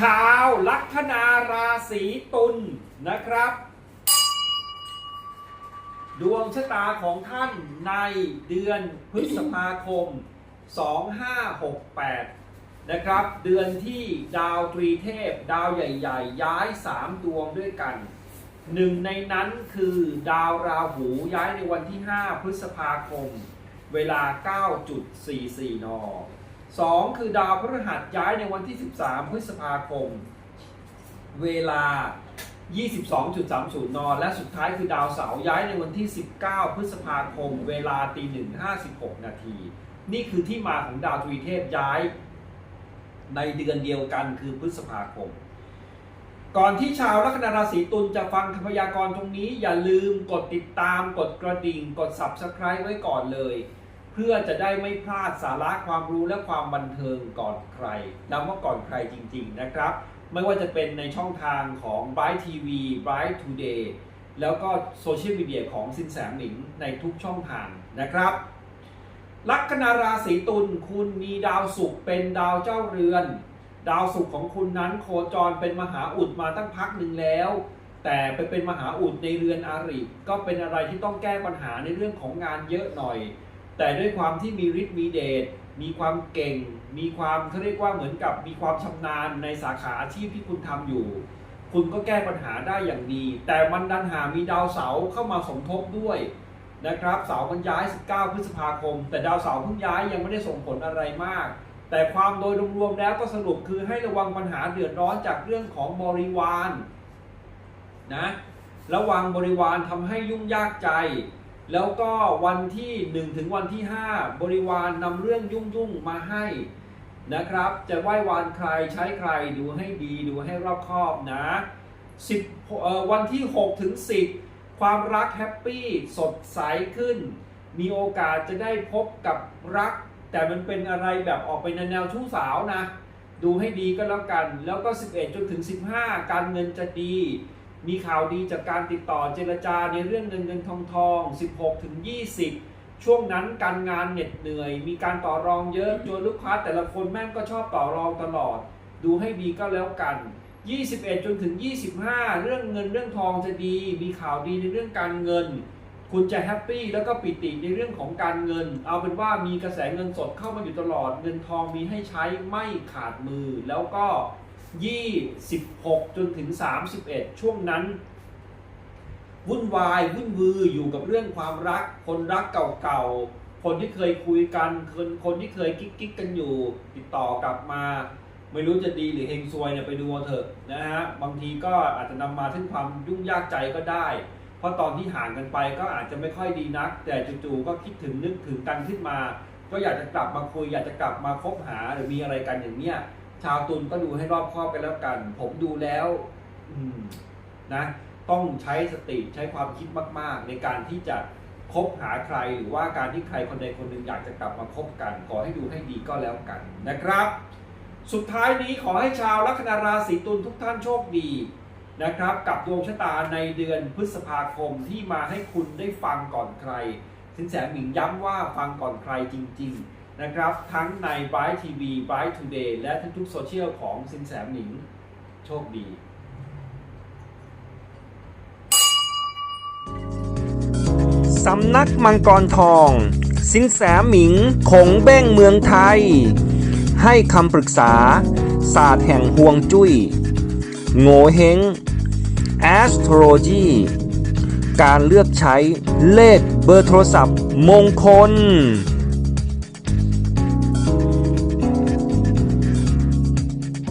ชาวลัคนาราศีตุลนะครับ ดวงชะตาของท่านในเดือนพฤษภาคม 2568 นะครับ เดือนที่ดาวตรีเทพ ดาวใหญ่ ๆ ย้าย 3 ดวงด้วยกันหนึ่งในนั้นคือดาวราหูย้ายในวันที่ 5 พฤษภาคม เวลา 9.44 น 2 คือดาวพฤหัสย้ายในวันที่ 13 พฤษภาคม เวลา 22.30 น และสุดท้ายคือดาวเสาร์ย้ายในวันที่ 19 พฤษภาคม เวลาตีหนึ่ง56นาที นี่คือที่มาของดาวทวีเทพย้ายในเดือนเดียวกันคือพฤษภาคม ก่อนที่ชาวลัคนาราศีตุลจะฟังคำพยากรณ์ตรงนี้ อย่าลืมกดติดตามกดกระดิ่ง กด Subscribe ไว้ก่อนเลย เพื่อจะได้ไม่พลาดสาระความรู้และความบันเทิงก่อนใครย้ำว่าก่อนใครจริง ๆ นะครับ ไม่ว่าจะเป็นในช่องทางของ Bright TV Bright Today แล้วก็โซเชียลมีเดียของสินแสหมิงในทุกช่องทางนะครับ ลัคนาราศีตุลคุณมีดาวศุกร์เป็นดาวเจ้าเรือน ดาวศุกร์ของคุณนั้นโคจรเป็นมหาอุดมาตั้งพักหนึ่งแล้ว แต่ไปเป็นมหาอุดในเรือนอาริก็เป็นอะไรที่ต้องแก้ปัญหาในเรื่องของงานเยอะหน่อย แต่ด้วยความที่มีฤทธิ์มีเดชมีความเก่ง มีความเขาเรียกว่าเหมือนกับมีความชำนาญในสาขาอาชีพที่คุณทำอยู่ คุณก็แก้ปัญหาได้อย่างดี แต่มันดันหามีดาวเสาร์เข้ามาสมทบด้วยนะครับเสาร์มันย้าย 19 พฤษภาคม แต่ดาวเสาร์เพิ่งย้ายยังไม่ได้ส่งผลอะไรมาก แต่ความโดยรวมๆแล้วก็สรุปคือให้ระวังปัญหาเดือดร้อนจากเรื่องของบริวารนะระวังบริวารทำให้ยุ่งยากใจ แล้วก็วันที่ 1 ถึงวันที่ 5 บริวารนำเรื่องยุ่งๆมาให้นะครับ จะไหว้วานใครใช้ใครดูให้ดีดูให้รอบคอบนะ10วันที่ 6 ถึง 10 ความรักแฮปปี้สดใสขึ้น มีโอกาสจะได้พบกับรัก แต่มันเป็นอะไรแบบออกไปในแนวชู้สาวนะ ดูให้ดีก็แล้วกัน แล้วก็ 11 จนถึง 15 การเงินจะดี มีข่าวดีจากการติดต่อเจรจาในเรื่องเงินเงินทองทอง 16ถึง20 ช่วงนั้นการงานเหน็ดเหนื่อย มีการต่อรองเยอะจนลูกค้าแต่ละคนแม่งก็ชอบต่อรองตลอด ดูให้ดีก็แล้วกัน 21 จนถึง 25 เรื่องเงินเรื่องทองจะดี มีข่าวดีในเรื่องการเงิน คุณจะแฮปปี้แล้วก็ปิติในเรื่องของการเงิน เอาเป็นว่ามีกระแสเงินสดเข้ามาอยู่ตลอด เงินทองมีให้ใช้ไม่ขาดมือแล้วก็ 26 จนถึง 31 ช่วงนั้น วุ่นวายวุ่นวืออยู่กับเรื่องความรัก คนรักเก่าๆ คนที่เคยคุยกันคนคนที่เคยกิ๊กกิ๊กกันอยู่ ติดต่อกลับมา ไม่รู้จะดีหรือเฮงซวยเนี่ยไปดูเถอะนะฮะบางทีก็อาจจะนำมาถึงความยุ่งยากใจก็ได้ เพราะตอนที่ห่างกันไปก็อาจจะไม่ค่อยดีนัก แต่จู่ๆก็คิดถึงนึกถึงกันขึ้นมา ก็อยากจะกลับมาคุยอยากจะกลับมาคบหาหรือมีอะไรกันอย่างเนี้ย ชาวตุลก็ดูให้รอบคอบกันแล้วกัน ผมดูแล้ว อืมนะ ต้องใช้สติใช้ความคิดมาก ๆ ในการที่จะคบหาใครหรือว่าการที่ใครคนใดคนหนึ่งอยากจะกลับมาคบกัน ขอให้ดูให้ดีก็แล้วกันนะครับ สุดท้ายนี้ขอให้ชาวลัคนาราศีตุลทุกท่านโชคดีนะครับ กับดวงชะตาในเดือนพฤษภาคมที่มาให้คุณได้ฟังก่อนใคร สินแสหมิงย้ำว่าฟังก่อนใครจริง ๆ นะครับ ทั้งใน Bright TV Bright o d a y และทุกๆโซเชียลของสินแสหมิง โชคดีสำนักมังกรทอง สินแสหมิงคงเบ้งเมืองไทย ให้คำปรึกษา ศาสตร์แห่งห่วงจุย้ย โง่เฮง astrology การเลือกใช้เลขเบอร์โทรศัพท์มงคล